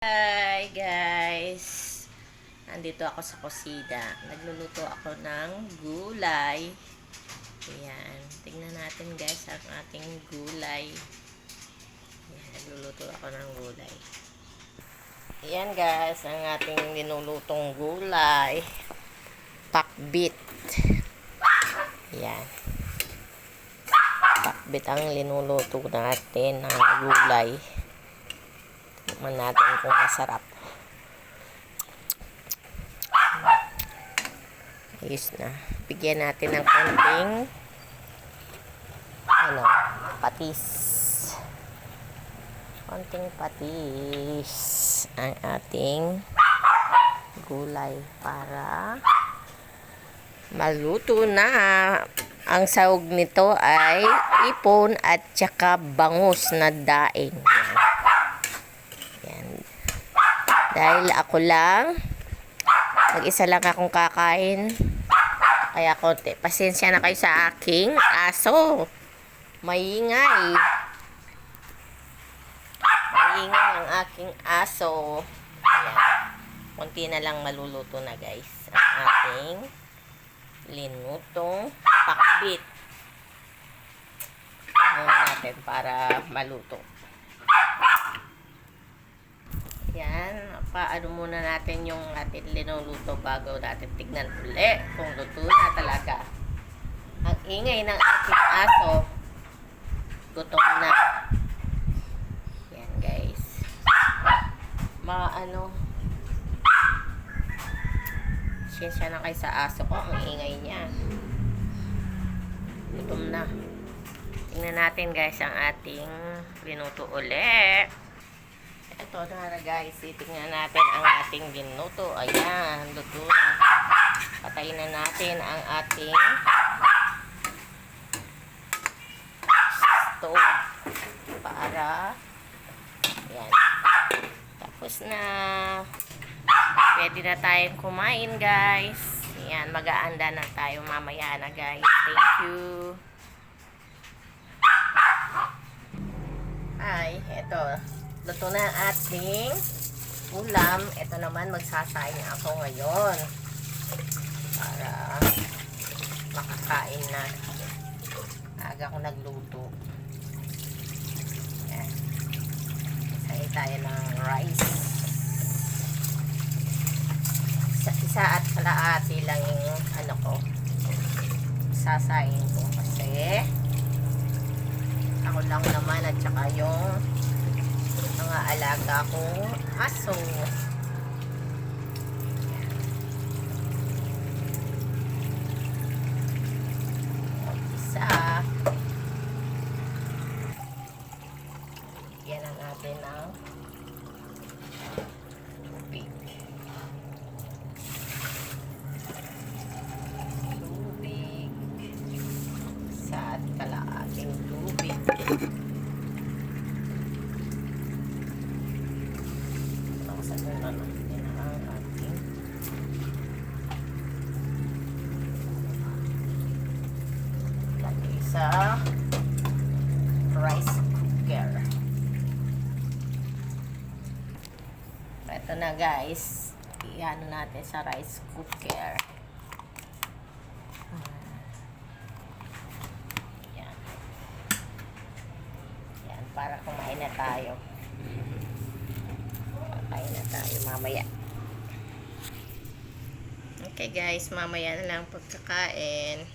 Hi guys! Nandito ako sa kusina. Nagluluto ako ng gulay. Ayan. Tingnan natin guys ang ating gulay. Nagluluto ako ng gulay. Ayan guys, ang ating linulutong gulay. Pakbit. Ayan. Pakbit ang linuluto natin ng gulay. Tikman natin kung masarap. Ayos na. Bigyan natin ng konting ano, patis. Konting patis ang ating gulay para maluto na. Ang sahog nito ay ipon at saka bangus na daing. Dahil ako lang, mag-isa lang akong kakain. Kaya konti, pasensya na kayo sa aking aso. Maingay. Maingay ang aking aso. Ayan. Konti na lang maluluto na guys. Ang ating linutong pakbit. Muna natin para maluto. Yan, paano muna natin yung ating linuluto bago natin tignan uli kung luto na talaga. Ang ingay ng aking aso, gutom na. Yan guys. Mga ano, siyensya na kayo sa aso ko, ang ingay niya. Gutom na. Tingnan natin guys ang ating linuto uli. Ito na guys, titingnan natin ang ating ginuto. Ayan, luto na. Patayin na natin ang ating stove para ayan. Tapos na. Pwede na tayong kumain guys. Ayan, mag-aanda na tayo mamaya na guys. Thank you. Ay, eto. Luto na ang ating ulam. Ito naman, magsasaing ako ngayon. Para makakain na. Aga ko nagluto. Yan. Saing tayo ng rice. Isa, isa at kalahati lang yung ano ko. Sasaing ko kasi ako lang naman at saka yung alaga kong aso. Isa. Yan ang natin ng tubig. Tubig. Isa at kalaating tubig. Nakasagal na natin ang ating lagay sa rice cooker. Ito na guys. Iyan natin sa rice cooker. Yan. Yan, para kumain na tayo. Tayo mamaya. Okay guys, mamaya na lang pagkakain.